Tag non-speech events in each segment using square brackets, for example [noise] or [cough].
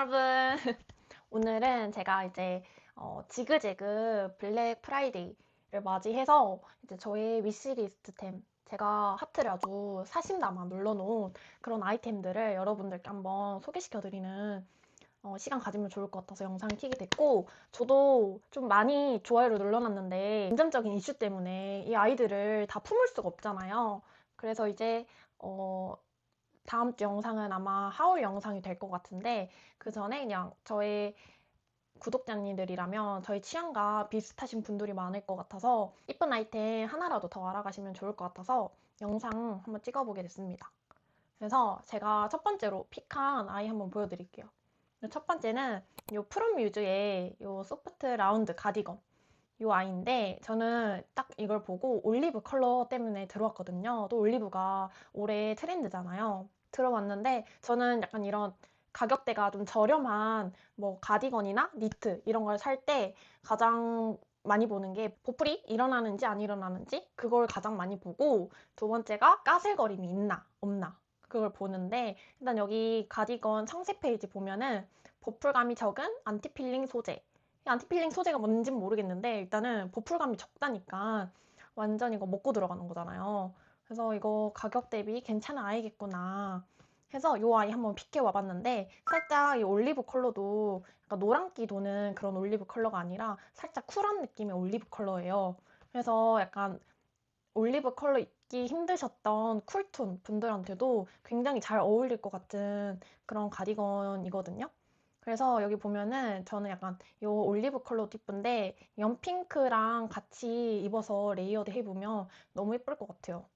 여러분. [laughs] 오늘은 제가 이제 어, 지그재그 블랙 프라이데이를 맞이해서 이제 저의 위시리스트템 제가 하트를 아주 사심담아 눌러놓은 그런 아이템들을 여러분들께 한번 소개시켜드리는 어, 시간 가지면 좋을 것 같아서 영상을 키게 됐고 저도 좀 많이 좋아요를 눌러놨는데 금전적인 이슈 때문에 이 아이들을 다 품을 수가 없잖아요. 그래서 이제 어, 다음 주 영상은 아마 하울 영상이 될 것 같은데 그 전에 그냥 저의 구독자님들이라면 저희 취향과 비슷하신 분들이 많을 것 같아서 이쁜 아이템 하나라도 더 알아가시면 좋을 것 같아서 영상 한번 찍어보게 됐습니다. 그래서 제가 첫 번째로 픽한 아이 한번 보여드릴게요. 첫 번째는 이 프롬 뮤즈의 이 소프트 라운드 가디건 이 아이인데 저는 딱 이걸 보고 올리브 컬러 때문에 들어왔거든요. 또 올리브가 올해 트렌드잖아요. 들어왔는데 저는 약간 이런 가격대가 좀 저렴한 뭐 가디건이나 니트 이런 걸 살 때 가장 많이 보는 게 보풀이 일어나는지 안 일어나는지 그걸 가장 많이 보고 두 번째가 까슬거림이 있나 없나 그걸 보는데 일단 여기 가디건 상세 페이지 보면은 보풀감이 적은 안티필링 소재. 안티필링 소재가 뭔진 모르겠는데 일단은 보풀감이 적다니까 완전 이거 먹고 들어가는 거잖아요 그래서 이거 가격 대비 괜찮은 아이겠구나 해서 이 아이 한번 픽해 와봤는데 살짝 이 올리브 컬러도 약간 노란기 도는 그런 올리브 컬러가 아니라 살짝 쿨한 느낌의 올리브 컬러예요. 그래서 약간 올리브 컬러 입기 힘드셨던 쿨톤 분들한테도 굉장히 잘 어울릴 것 같은 그런 가디건이거든요. 그래서 여기 보면은 저는 약간 이 올리브 컬러도 이쁜데 연핑크랑 같이 입어서 레이어드 해보면 너무 예쁠 것 같아요.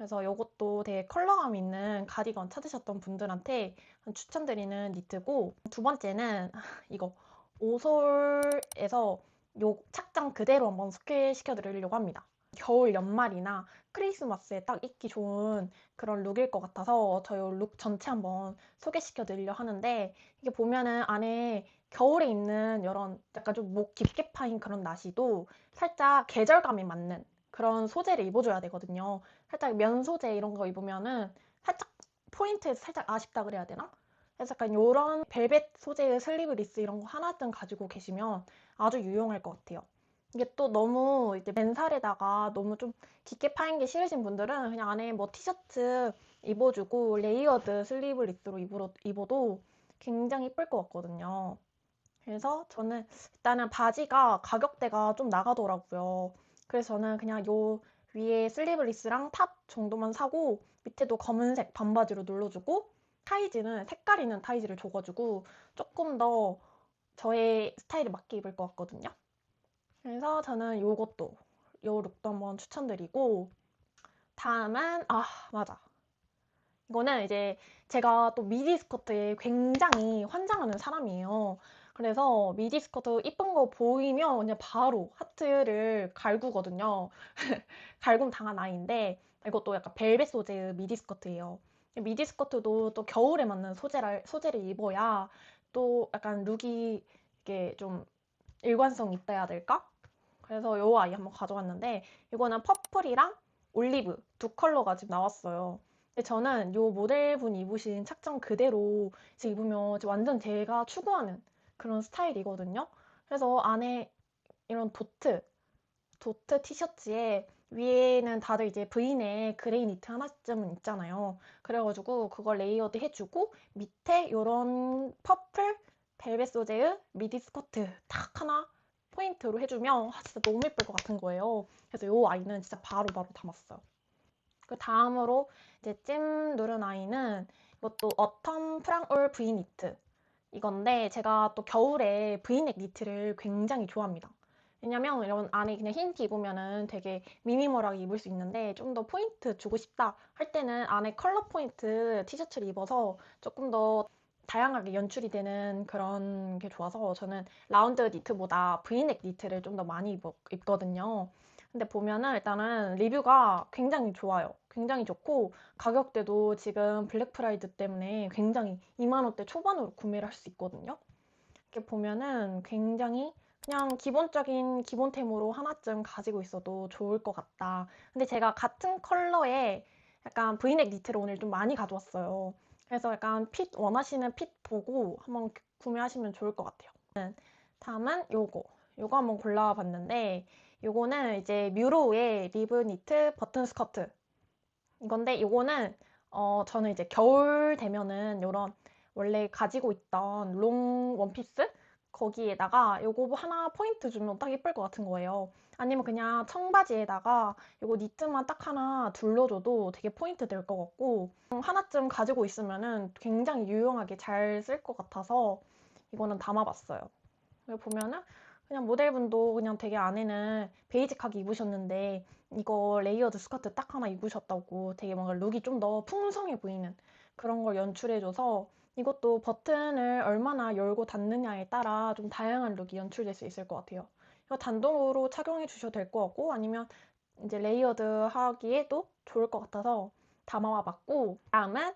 그래서 이것도 되게 컬러감 있는 가디건 찾으셨던 분들한테 추천드리는 니트고 두 번째는 [laughs] 이거 오솔에서 요 착장 그대로 한번 소개시켜 드리려고 합니다. 겨울 연말이나 크리스마스에 딱 입기 좋은 그런 룩일 것 같아서 저희 룩 전체 한번 소개시켜 드리려 하는데 이게 보면은 안에 겨울에 입는 이런 약간 좀 목 깊게 파인 그런 나시도 살짝 계절감이 맞는 그런 소재를 입어줘야 되거든요. 살짝 면 소재 이런 거 입으면은 살짝 포인트에서 살짝 아쉽다 그래야 되나? 그래서 약간 이런 벨벳 소재의 슬리브 리스 이런 거 하나쯤 가지고 계시면 아주 유용할 것 같아요. 이게 또 너무 이제 맨살에다가 너무 좀 깊게 파인 게 싫으신 분들은 그냥 안에 뭐 티셔츠 입어주고 레이어드 슬리브 리스로 입어도 굉장히 예쁠 것 같거든요. 그래서 저는 일단은 바지가 가격대가 좀 나가더라고요. 그래서 저는 그냥 요 위에 슬리브리스랑 탑 정도만 사고 밑에도 검은색 반바지로 눌러주고 타이즈는 색깔 있는 타이즈를 줘가지고 조금 더 저의 스타일에 맞게 입을 것 같거든요. 그래서 저는 요것도 요 룩도 한번 추천드리고 다음은 아 맞아 이거는 이제 제가 또 미디 스커트에 굉장히 환장하는 사람이에요. 그래서 미디 스커트 이쁜 거 보이면 그냥 바로 하트를 갈구거든요. [laughs] 갈굼 당한 아이인데 이것도 약간 벨벳 소재의 미디 스커트예요. 미디 스커트도 또 겨울에 맞는 소재를, 소재를 입어야 또 약간 룩이 이게 좀 일관성 있다 해야 될까? 그래서 이 아이 한번 가져왔는데 이거는 퍼플이랑 올리브 두 컬러가 지금 나왔어요. 근데 저는 이 모델분 입으신 착장 그대로 입으면 완전 제가 추구하는 그런 스타일이거든요. 그래서 안에 이런 도트, 도트 티셔츠에 위에는 다들 이제 브이넥 그레이 니트 하나쯤은 있잖아요. 그래가지고 그걸 레이어드 해주고 밑에 이런 퍼플 벨벳 소재의 미디 스커트 딱 하나 포인트로 해주면 아, 진짜 너무 예쁠 것 같은 거예요. 그래서 이 아이는 진짜 바로바로 바로 담았어요. 그 다음으로 이제 찜 누른 아이는 이것도 어텀 프랑올 브이 니트 이건데 제가 또 겨울에 브이넥 니트를 굉장히 좋아합니다. 왜냐면 이런 안에 그냥 흰 티 입으면은 되게 미니멀하게 입을 수 있는데 좀 더 포인트 주고 싶다 할 때는 안에 컬러 포인트 티셔츠를 입어서 조금 더 다양하게 연출이 되는 그런 게 좋아서 저는 라운드 니트보다 브이넥 니트를 좀 더 많이 입, 입거든요. 근데 보면은 일단은 리뷰가 굉장히 좋아요. 굉장히 좋고 가격대도 지금 블랙 프라이드 때문에 굉장히 2만 원대 초반으로 구매를 할 수 있거든요. 이렇게 보면은 굉장히 그냥 기본적인 기본템으로 하나쯤 가지고 있어도 좋을 것 같다. 근데 제가 같은 컬러의 약간 브이넥 니트를 오늘 좀 많이 가져왔어요. 그래서 약간 핏 원하시는 핏 보고 한번 구매하시면 좋을 것 같아요. 네. 다음은 요거. 요거 한번 골라봤는데 요거는 이제 뮤로의 리브 니트 버튼 스커트 이건데 요거는 어 저는 이제 겨울 되면은 요런 원래 가지고 있던 롱 원피스 거기에다가 요거 하나 포인트 주면 딱 예쁠 것 같은 거예요. 아니면 그냥 청바지에다가 요거 니트만 딱 하나 둘러줘도 되게 포인트 될 것 같고 하나쯤 가지고 있으면은 굉장히 유용하게 잘 쓸 것 같아서 이거는 담아봤어요. 여기 보면은 그냥 모델분도 그냥 되게 안에는 베이직하게 입으셨는데 이거 레이어드 스커트 딱 하나 입으셨다고 되게 뭔가 룩이 좀 더 풍성해 보이는 그런 걸 연출해줘서 이것도 버튼을 얼마나 열고 닫느냐에 따라 좀 다양한 룩이 연출될 수 있을 것 같아요. 이거 단독으로 착용해 주셔도 될 것 같고 아니면 이제 레이어드 하기에도 좋을 것 같아서 담아와 봤고 다음은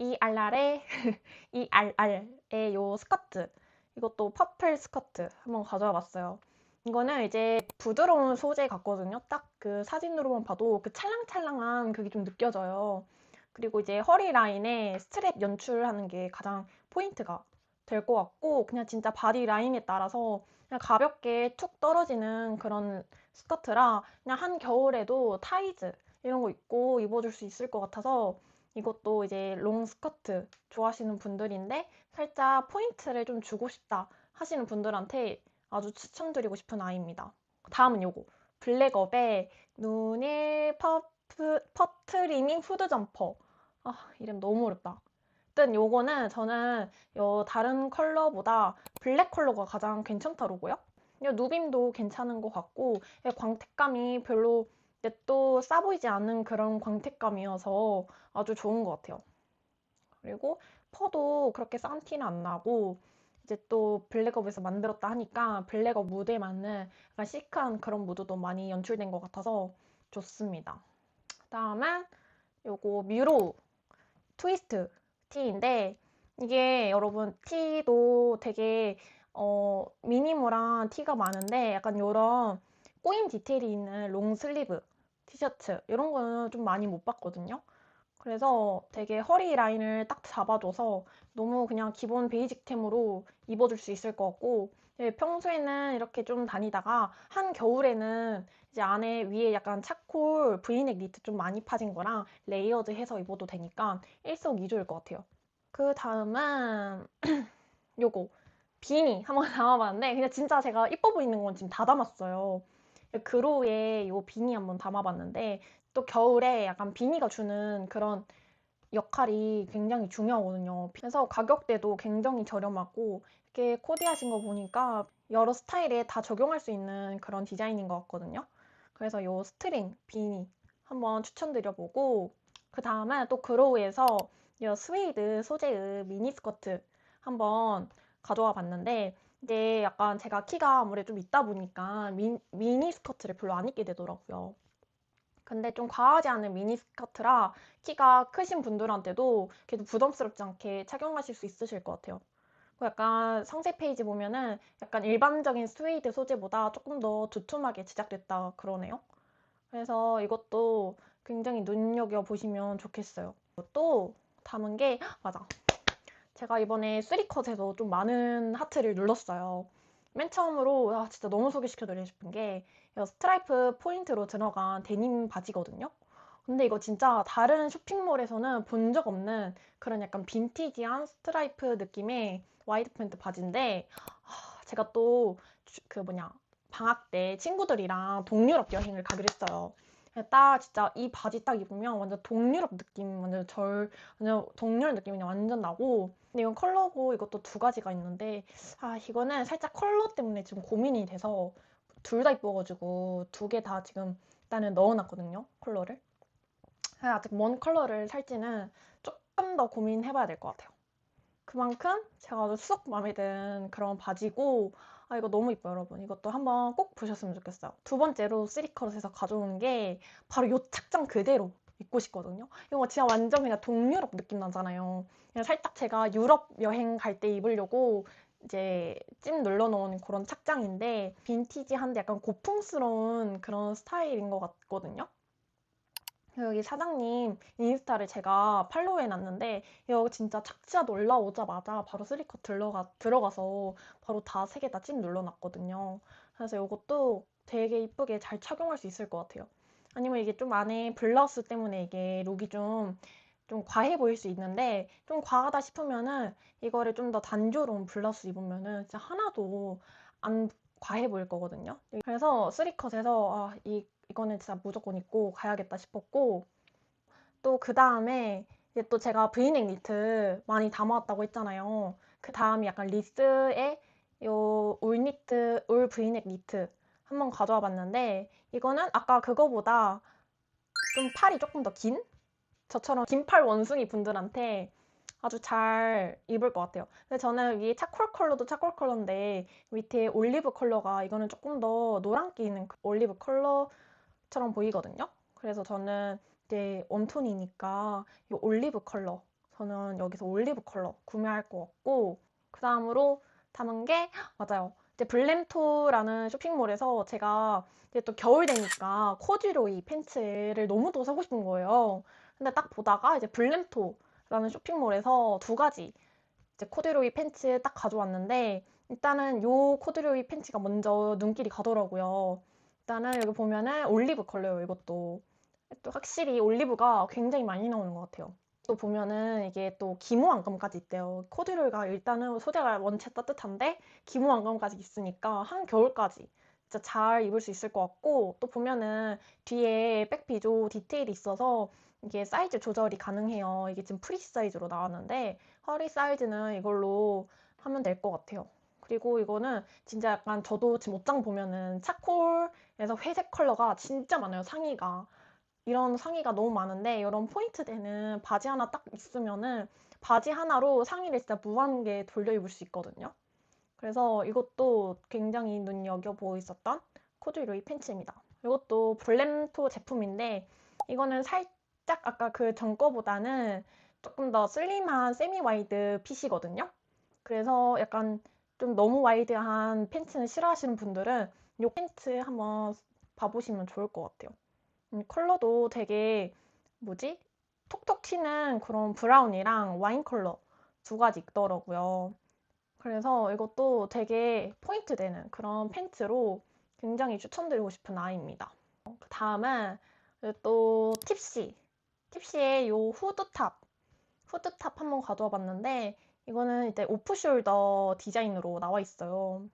이 알랄의 [laughs] 이 알알의 요 스커트 이것도 퍼플 스커트 한번 가져와 봤어요. 이거는 이제 부드러운 소재 같거든요. 딱 그 사진으로만 봐도 그 찰랑찰랑한 그게 좀 느껴져요. 그리고 이제 허리 라인에 스트랩 연출하는 게 가장 포인트가 될 것 같고 그냥 진짜 바디 라인에 따라서 그냥 가볍게 툭 떨어지는 그런 스커트라 그냥 한 겨울에도 타이즈 이런 거 입고 입어줄 수 있을 것 같아서 이것도 이제 롱 스커트 좋아하시는 분들인데 살짝 포인트를 좀 주고 싶다 하시는 분들한테 아주 추천드리고 싶은 아이입니다. 다음은 요거 블랙업의 눈일 퍼프, 퍼트리밍 후드 점퍼 아 이름 너무 어렵다. 어쨌든 요거는 저는 요 다른 컬러보다 블랙 컬러가 가장 괜찮더라고요. 이 누빔도 괜찮은 것 같고 광택감이 별로 또 싸 보이지 않는 그런 광택감이어서 아주 좋은 것 같아요. 그리고 퍼도 그렇게 싼 티는 안 나고 이제 또 블랙업에서 만들었다 하니까 블랙업 무드에 맞는 약간 시크한 그런 무드도 많이 연출된 것 같아서 좋습니다. 다음은 요거 뮤로 트위스트 티인데 이게 여러분 티도 되게 어, 미니멀한 티가 많은데 약간 이런 꼬임 디테일이 있는 롱슬리브 티셔츠 이런 거는 좀 많이 못 봤거든요. 그래서 되게 허리 라인을 딱 잡아줘서 너무 그냥 기본 베이직템으로 입어줄 수 있을 것 같고 네, 평소에는 이렇게 좀 다니다가 한 겨울에는 이제 안에 위에 약간 차콜 브이넥 니트 좀 많이 파진 거랑 레이어드 해서 입어도 되니까 일석이조일 것 같아요. 그 다음은 [clears throat] 요거 비니 한번 [laughs] 담아봤는데 그냥 진짜 제가 이뻐 보이는 건 지금 다 담았어요. 그로에 요 비니 한번 담아봤는데 또 겨울에 약간 비니가 주는 그런 역할이 굉장히 중요하거든요. 그래서 가격대도 굉장히 저렴하고 이렇게 코디하신 거 보니까 여러 스타일에 다 적용할 수 있는 그런 디자인인 것 같거든요. 그래서 이 스트링 비니 한번 추천드려보고 그 다음에 또 그로우에서 이 스웨이드 소재의 미니 스커트 한번 가져와 봤는데 이제 약간 제가 키가 아무래도 좀 있다 보니까 미, 미니 스커트를 별로 안 입게 되더라고요. 근데 좀 과하지 않은 미니 스커트라 키가 크신 분들한테도 그래도 부담스럽지 않게 착용하실 수 있으실 것 같아요. 약간 상세 페이지 보면은 약간 일반적인 스웨이드 소재보다 조금 더 두툼하게 제작됐다 그러네요. 그래서 이것도 굉장히 눈여겨 보시면 좋겠어요. 또 담은 게 맞아. 제가 이번에 쓰리컷에서 좀 많은 하트를 눌렀어요. 맨 처음으로 아, 진짜 너무 소개시켜드리고 싶은 게 스트라이프 포인트로 들어간 데님 바지거든요. 근데 이거 진짜 다른 쇼핑몰에서는 본 적 없는 그런 약간 빈티지한 스트라이프 느낌의 와이드 팬트 바지인데 제가 또 그 뭐냐 방학 때 친구들이랑 동유럽 여행을 가기로 했어요. 딱 진짜 이 바지 딱 입으면 완전 동유럽 느낌 완전 절 완전 동유럽 느낌이 완전 나고. 근데 이건 컬러고 이것도 두 가지가 있는데 아 이거는 살짝 컬러 때문에 지금 고민이 돼서 둘 다 이뻐가지고 두 개 다 지금 일단은 넣어놨거든요 컬러를. 아직 뭔 컬러를 살지는 조금 더 고민해봐야 될 것 같아요. 그만큼 제가 쑥 마음에 든 그런 바지고 아 이거 너무 이뻐요 여러분. 이것도 한번 꼭 보셨으면 좋겠어요. 두 번째로 쓰리컷에서 가져온 게 바로 요 착장 그대로 입고 싶거든요. 이거 진짜 완전 그냥 동유럽 느낌 나잖아요. 그냥 살짝 제가 유럽 여행 갈 때 입으려고 이제 찜 눌러놓은 그런 착장인데 빈티지한데 약간 고풍스러운 그런 스타일인 것 같거든요. 여기 사장님 인스타를 제가 팔로우 해놨는데 이거 진짜 착지하도 올라오자마자 바로 쓰리컷 들어가, 들어가서 바로 다 세 개다찐 눌러놨거든요. 그래서 이것도 되게 이쁘게 잘 착용할 수 있을 것 같아요. 아니면 이게 좀 안에 블라우스 때문에 이게 룩이 좀, 좀 과해 보일 수 있는데 좀 과하다 싶으면은 이거를 좀 더 단조로운 블라우스 입으면은 진짜 하나도 안 과해 보일 거거든요. 그래서 쓰리컷에서 아, 이, 이거는 진짜 무조건 입고 가야겠다 싶었고 또 그 다음에 이제 또 제가 브이넥 니트 많이 담아왔다고 했잖아요. 그 다음이 약간 리스의 요 울 니트, 울 브이넥 니트 한번 가져와 봤는데 이거는 아까 그거보다 좀 팔이 조금 더 긴? 저처럼 긴 팔 원숭이 분들한테 아주 잘 입을 것 같아요. 근데 저는 위에 차콜 컬러도 차콜 컬러인데 밑에 올리브 컬러가 이거는 조금 더 노란기 있는 그 올리브 컬러 처럼 보이거든요. 그래서 저는 이제 웜톤이니까 이 올리브 컬러 저는 여기서 올리브 컬러 구매할 것 같고 그 다음으로 담은 게 맞아요. 이제 블렘토라는 쇼핑몰에서 제가 이제 또 겨울 되니까 코듀로이 팬츠를 너무 더 사고 싶은 거예요. 근데 딱 보다가 이제 블렘토라는 쇼핑몰에서 두 가지 이제 코듀로이 팬츠 딱 가져왔는데 일단은 요 코듀로이 팬츠가 먼저 눈길이 가더라고요. 일단은 여기 보면은 올리브 컬러예요, 이것도. 또 확실히 올리브가 굉장히 많이 나오는 것 같아요. 또 보면은 이게 또 기모 안감까지 있대요. 코듀로이가 일단은 소재가 원체 따뜻한데 기모 안감까지 있으니까 한 겨울까지 진짜 잘 입을 수 있을 것 같고 또 보면은 뒤에 백 비조 디테일이 있어서 이게 사이즈 조절이 가능해요. 이게 지금 프리 사이즈로 나왔는데 허리 사이즈는 이걸로 하면 될 것 같아요. 그리고 이거는 진짜 약간 저도 지금 옷장 보면은 차콜에서 회색 컬러가 진짜 많아요. 상의가. 이런 상의가 너무 많은데 이런 포인트 되는 바지 하나 딱 있으면은 바지 하나로 상의를 진짜 무한개 돌려 입을 수 있거든요. 그래서 이것도 굉장히 눈여겨보고 있었던 코듀로이 팬츠입니다. 이것도 블렘토 제품인데 이거는 살짝 아까 그 전 거보다는 조금 더 슬림한 세미 와이드 핏이거든요. 그래서 약간 좀 너무 와이드한 팬츠는 싫어하시는 분들은 이 팬츠 한번 봐보시면 좋을 것 같아요. 음, 컬러도 되게 뭐지? 톡톡 튀는 그런 브라운이랑 와인 컬러 두 가지 있더라고요. 그래서 이것도 되게 포인트 되는 그런 팬츠로 굉장히 추천드리고 싶은 아이입니다. 그 다음은 또 팁시. 팁시의 요 후드탑. 후드탑 한번 가져와 봤는데 이거는 이제 오프숄더 디자인으로 나와 있어요.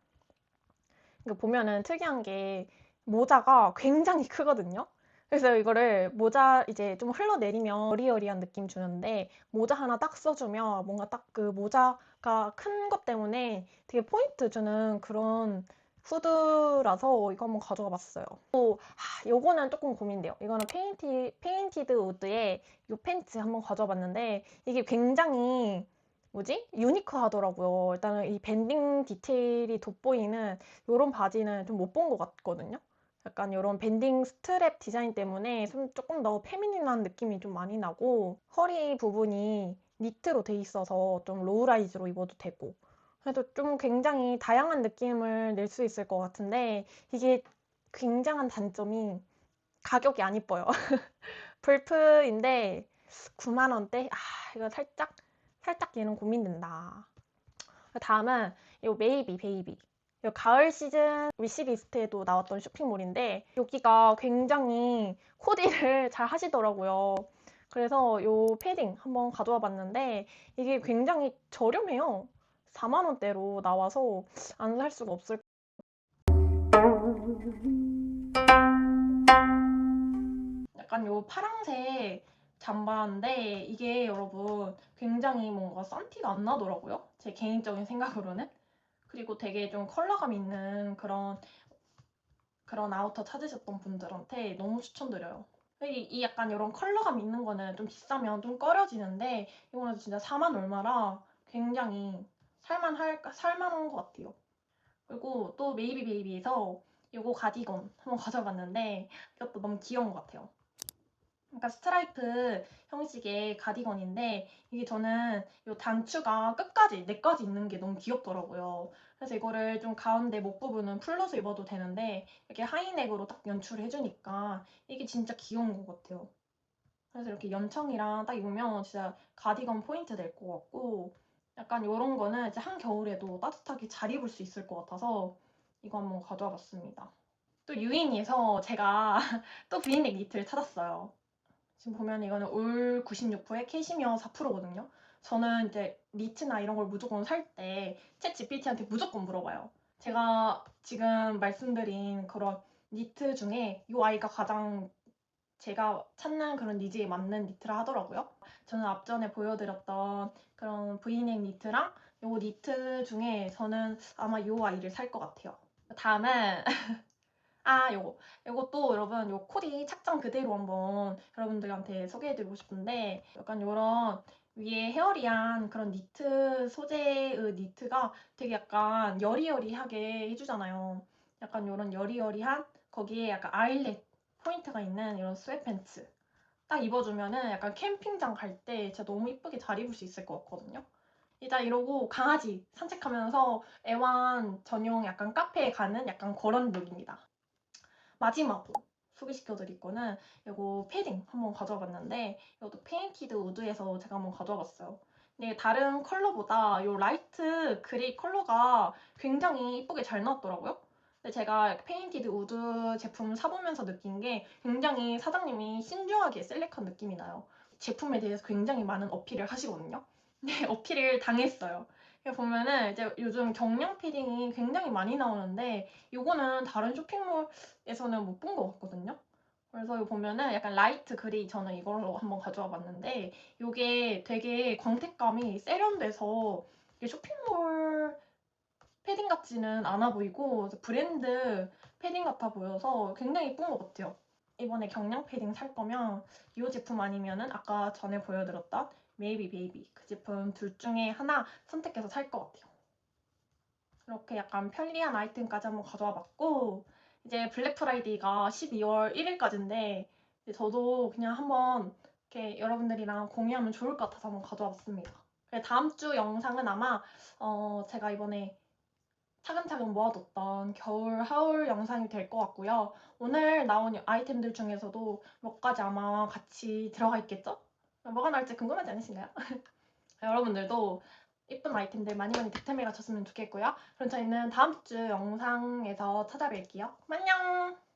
이거 보면은 특이한 게 모자가 굉장히 크거든요. 그래서 이거를 모자 이제 좀 흘러내리면 어리어리한 느낌 주는데 모자 하나 딱 써주면 뭔가 딱 그 모자가 큰 것 때문에 되게 포인트 주는 그런 후드라서 이거 한번 가져가 봤어요. 또 아, 요거는 조금 고민돼요. 이거는 페인티, 페인티드 우드의 이 팬츠 한번 가져와 봤는데 이게 굉장히 뭐지? 유니크 하더라고요. 일단은 이 밴딩 디테일이 돋보이는 이런 바지는 좀 못 본 것 같거든요. 약간 이런 밴딩 스트랩 디자인 때문에 좀 조금 더 페미닌한 느낌이 좀 많이 나고 허리 부분이 니트로 돼 있어서 좀 로우라이즈로 입어도 되고 그래도 좀 굉장히 다양한 느낌을 낼 수 있을 것 같은데 이게 굉장한 단점이 가격이 안 이뻐요. [laughs] 불프인데 9만 원대? 아 이거 살짝 살짝 얘는 고민된다. 다음은 이 베이비 베이비 가을 시즌 위시리스트에도 나왔던 쇼핑몰인데 여기가 굉장히 코디를 [laughs] 잘 하시더라고요. 그래서 이 패딩 한번 가져와 봤는데 이게 굉장히 저렴해요. 4만 원대로 나와서 안 살 수가 없을 약간 요 파랑색 잠바인데 이게 여러분 굉장히 뭔가 싼 티가 안 나더라고요. 제 개인적인 생각으로는. 그리고 되게 좀 컬러감 있는 그런 그런 아우터 찾으셨던 분들한테 너무 추천드려요. 이, 이 약간 이런 컬러감 있는 거는 좀 비싸면 좀 꺼려지는데 이거는 진짜 4만 얼마라 굉장히 살만할 살만한 것 같아요. 그리고 또 메이비 베이비에서 이거 가디건 한번 가져봤는데 이것도 너무 귀여운 것 같아요. 그러니까 스트라이프 형식의 가디건인데 이게 저는 이 단추가 끝까지 내까지 있는 게 너무 귀엽더라고요. 그래서 이거를 좀 가운데 목 부분은 풀러서 입어도 되는데 이렇게 하이넥으로 딱 연출을 해주니까 이게 진짜 귀여운 것 같아요. 그래서 이렇게 연청이랑 딱 입으면 진짜 가디건 포인트 될 것 같고 약간 이런 거는 이제 한겨울에도 따뜻하게 잘 입을 수 있을 것 같아서 이거 한번 가져와 봤습니다. 또 유인이에서 제가 [laughs] 또 브이넥 니트를 찾았어요. 지금 보면 이거는 올 96%에 캐시미어 4%거든요. 저는 이제 니트나 이런 걸 무조건 살 때 챗 GPT한테 무조건 물어봐요. 제가 지금 말씀드린 그런 니트 중에 이 아이가 가장 제가 찾는 그런 니즈에 맞는 니트라 하더라고요. 저는 앞전에 보여드렸던 그런 브이넥 니트랑 요 니트 중에 저는 아마 요 아이를 살 것 같아요. 다음은 [laughs] 아 요거 요것도 여러분 요 코디 착장 그대로 한번 여러분들한테 소개해드리고 싶은데 약간 요런 위에 헤어리한 그런 니트 소재의 니트가 되게 약간 여리여리하게 해주잖아요. 약간 요런 여리여리한 거기에 약간 아일렛 포인트가 있는 이런 스웨트팬츠 딱 입어주면은 약간 캠핑장 갈 때 진짜 너무 이쁘게 잘 입을 수 있을 것 같거든요. 일단 이러고 강아지 산책하면서 애완 전용 약간 카페에 가는 약간 그런 룩입니다. 마지막으로 소개시켜 드릴 거는 이거 패딩 한번 가져와 봤는데 이것도 페인티드 우드에서 제가 한번 가져와 봤어요. 다른 컬러보다 이 라이트 그레이 컬러가 굉장히 이쁘게 잘 나왔더라고요. 근데 제가 페인티드 우드 제품 사보면서 느낀 게 굉장히 사장님이 신중하게 셀렉한 느낌이 나요. 제품에 대해서 굉장히 많은 어필을 하시거든요. 근데 [laughs] 어필을 당했어요. 보면은 이제 요즘 경량 패딩이 굉장히 많이 나오는데 요거는 다른 쇼핑몰에서는 못 본 것 같거든요. 그래서 여기 보면은 약간 라이트 그레이 저는 이걸로 한번 가져와 봤는데 요게 되게 광택감이 세련돼서 이게 쇼핑몰 패딩 같지는 않아 보이고 브랜드 패딩 같아 보여서 굉장히 예쁜 것 같아요. 이번에 경량 패딩 살 거면 이 제품 아니면은 아까 전에 보여드렸던 메이비 베이비 그 제품 둘 중에 하나 선택해서 살 것 같아요. 이렇게 약간 편리한 아이템까지 한번 가져와 봤고 이제 블랙 프라이데이가 12월 1일까지인데 저도 그냥 한번 이렇게 여러분들이랑 공유하면 좋을 것 같아서 한번 가져와 봤습니다. 다음 주 영상은 아마 어 제가 이번에 차근차근 모아뒀던 겨울 하울 영상이 될 것 같고요. 오늘 나온 아이템들 중에서도 몇 가지 아마 같이 들어가 있겠죠? 뭐가 나올지 궁금하지 않으신가요? [laughs] 여러분들도 예쁜 아이템들 많이 많이 득템해 가셨으면 좋겠고요. 그럼 저희는 다음 주 영상에서 찾아뵐게요. 안녕!